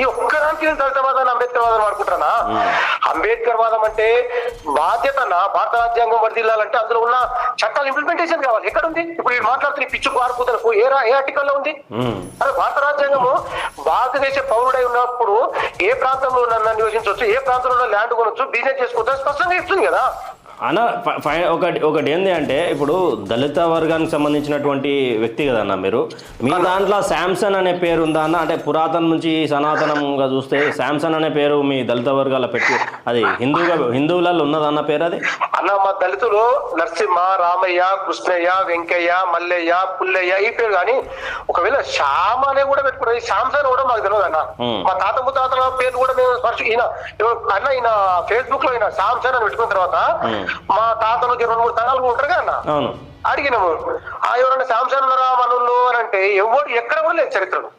ఈ ఒక్కదానికి నేను దళితవాదాన్ని అంబేద్కర్ వాదం అనుకుంటానా అంబేద్కర్ వాదం అంటే బాధ్యత నా భారత రాజ్యాంగం వర్దిల్లాలంటే అందులో ఉన్న చట్టాలు ఇంప్లిమెంటేషన్ కావాలి. ఎక్కడ ఉంది ఇప్పుడు వీడు మాట్లాడుతున్న ఈ పిచ్చుకు ఆరుపుతలకు ఏ ఏ ఆర్టికల్లో ఉంది. అదే భారత రాజ్యాంగము భారతదేశ పౌరుడై ఉన్నప్పుడు ఏ ప్రాంతంలో నన్ను నివసించవచ్చు? ఏ ప్రాంతంలో ల్యాండ్ కొనొచ్చు? బిజినెస్ చేసుకోవచ్చు స్పష్టంగా ఇస్తుంది కదా. అన్న ఒకటి ఒకటి ఏంది అంటే ఇప్పుడు దళిత వర్గానికి సంబంధించినటువంటి వ్యక్తి కదన్న మీరు. మీ దాంట్లో శాంసన్ అనే పేరు ఉందా అన్న? అంటే పురాతన నుంచి సనాతనంగా చూస్తే శాంసన్ అనే పేరు మీ దళిత వర్గాల పెట్టి అది హిందువుగా హిందువులలో ఉన్నదన్న పేరు అది? అన్న మా దళితులు నరసింహ రామయ్య కృష్ణయ్య వెంకయ్య మల్లయ్య పుల్లయ్య ఈ పేరు కానీ ఒకవేళ శ్యామ అనే కూడా పెట్టుకున్నది శాంసన్ కూడా మాకు తెలియదు అన్న. మా తాత ముత్తాతల పేరు కూడా మేము స్పర్శ ఈయన అన్న ఈయన ఫేస్బుక్లో ఈయన శాంసన్ అని పెట్టుకున్న తర్వాత. మా తాతలకి రెండు మూడు తరాలు ఉంటారు కదా అవును. అడిగినాము. ఆ ఎవరన్నా శాంసన్ మనోళ్ళు అని అంటే ఎవరు ఎక్కడ కూడా లేదు చరిత్రలో.